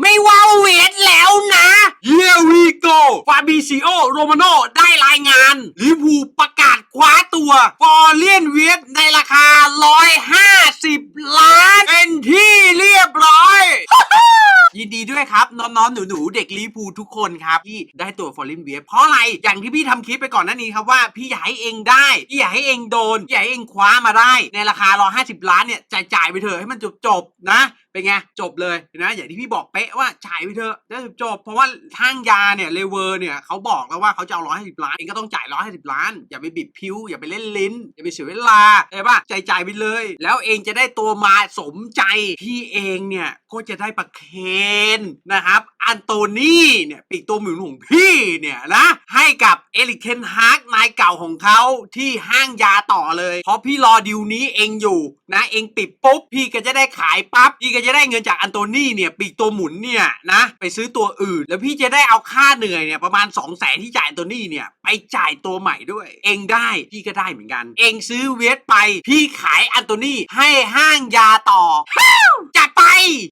ไม่ว่าเวทแล้วนะเยวีโกฟาบิซิโอโรมาโนได้รายงานลิเวอร์พูลประกาศคว้าตัว ฟอร์เลียนเวทในราคา 150 ล้าน เป็นที่เรียบร้อย ยินดีด้วยครับ น้องๆ หนูๆ เด็กลิเวอร์พูลทุกคนครับ ที่ได้ตัวฟอร์เรนเวียเพราะอะไร อย่างที่พี่ทำคลิปไปก่อนหน้านี้ครับว่าพี่อยากให้เองได้ พี่อยากให้เองโดน พี่อยากให้เองคว้ามาได้ ในราคา 150 ล้านเนี่ยจ่ายจ่ายๆไปเถอะให้มันจบๆนะ เป็นไงจบเลยนะอย่างที่พี่บอกเป๊ะว่าจ่ายไปเถอะจะจบ เพราะว่าทางยาเนี่ยเลเวอร์เนี่ยเขาบอกแล้วว่าเขาจะเอาร้อยห้าสิบล้านเองก็ต้องจ่ายร้อยห้าสิบล้าน อย่าไปบิดพิ้ว อย่าไปเล่นลิ้น อย่าไปเสียเวลาใช่ปะจ่ายจ่ายไปเลย แล้วเองจะได้ตัวมาสมใจ พี่เองเนี่ยก็จะได้ประเคนนะครับ อันโตนีเนี่ยปีกตัวหมุนของพี่เนี่ยนะให้กับเอลิกเคนฮาร์กนายเก่าของเขาที่ห้างยาต่อเลย เพราะพี่รอดิวนี้เองอยู่นะเองปิดปุ๊บ พี่ก็จะได้ขายปั๊บพี่ก็จะได้เงินจากอันโตนี่เนี่ยปีกตัวหมุนเนี่ยนะไปซื้อตัวอื่น แล้วพี่จะได้เอาค่าเหนื่อยเนี่ยประมาณ 2 0 0แสนที่จ่ายอันโตนีเนี่ยไปจ่ายตัวใหม่ด้วย เองได้พี่ก็ได้เหมือนกัน เองซื้อเวทไป พี่ขายอันโตนี่ให้ห้างยาต่อจัดไป